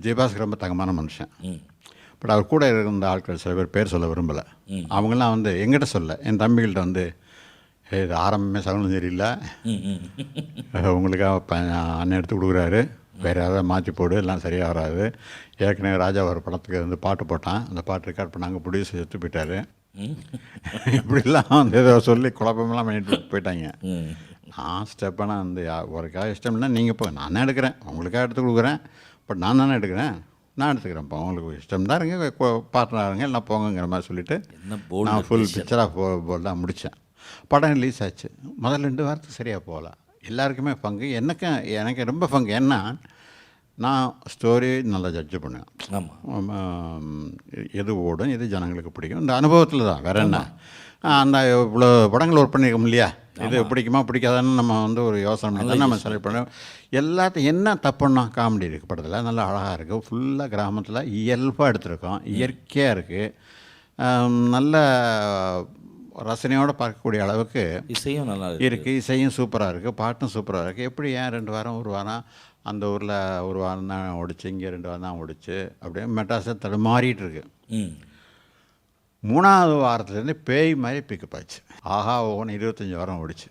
ஜெயபாஸ்கர் ரொம்ப தங்கமான மனுஷன். பட் அவர் கூட இருந்த ஆட்கள் சில பேர் பேர் சொல்ல விரும்பலை. அவங்கெல்லாம் வந்து எங்கிட்ட சொல்ல. என் தம்பிகள்கிட்ட வந்து "ஏய், இது ஆரம்பமே சகனம் சரியில்லை உங்களுக்காக ப- அண்ணன் எடுத்து கொடுக்குறாரு. வேறு யாராவது மாற்றி போடு. எல்லாம் சரியாக வராது. ஏற்கனவே ராஜா ஒரு படத்துக்கு வந்து பாட்டு போட்டான். அந்த பாட்டு ரெக்கார்ட் பண்ணாங்க. ப்ரொடியூசர் எடுத்து போயிட்டாரு. இப்படிலாம் வந்து ஏதோ சொல்லி குழப்பமெல்லாம் பண்ணிட்டு போயிட்டாங்க. நான் ஸ்டெப்பெல்லாம் வந்து ஒருக்காக இஷ்டம் இல்லை நீங்கள் இப்போ நான் எடுக்கிறேன். உங்களுக்காக எடுத்து கொடுக்குறேன். பட் நான் தானே எடுக்கிறேன்? நான் எடுத்துக்கிறேன் இப்போ உங்களுக்கு இஷ்டம் தான் இருங்க பார்ட்னர் இருங்க. எல்லாம் போங்கங்கிற மாதிரி சொல்லிவிட்டு நான் ஃபுல். பிக்சராக போ போல்டாக முடித்தேன் படம் ரிலீஸ் ஆச்சு. முதல்ல ரெண்டு வாரத்துக்கு சரியாக போகல. எல்லாருக்குமே பங்கு. எனக்கு எனக்கு ரொம்ப பங்கு. என்ன நான் ஸ்டோரி நல்லா ஜட்ஜ் பண்ணுவேன். ஆமாம் ஆம், எது ஓடும் எது ஜனங்களுக்கு பிடிக்கும். இந்த அனுபவத்தில் தான். வேற என்ன? அந்த இவ்வளோ படங்கள் ஒர்க் பண்ணியிருக்கோம் இல்லையா? இது பிடிக்குமா? பிடிக்காதான்னு நம்ம வந்து ஒரு யோசனை பண்ணி தான் நம்ம செலக்ட் பண்ணோம். எல்லாத்தையும் என்ன தப்புன்னா காமெடி இருக்குது படத்தில். நல்லா அழகாக இருக்குது ஃபுல்லாக கிராமத்தில் இயல்பாக எடுத்திருக்கோம். இயற்கையாக இருக்குது நல்ல ரசனையோடு பார்க்கக்கூடிய அளவுக்கு இசையும் நல்லா இருக்கு. இருக்குது இசையும் சூப்பராக இருக்குது பாட்டும் சூப்பராக இருக்குது எப்படி ஏன் ரெண்டு வாரம் ஒரு வாரம் அந்த ஊரில் ஒரு வாரம் தான் ஓடிச்சு இங்கே ரெண்டு வாரம் தான் ஓடிச்சு அப்படியே மெட்ராஸை தடுமாறிட்டு இருக்கு. ம். மூணாவது வாரத்துலேருந்து பேய் மாதிரி பிக்கப் ஆச்சு ஆஹா ஒவ்வொன்று இருபத்தஞ்சி வாரம் ஓடிச்சு.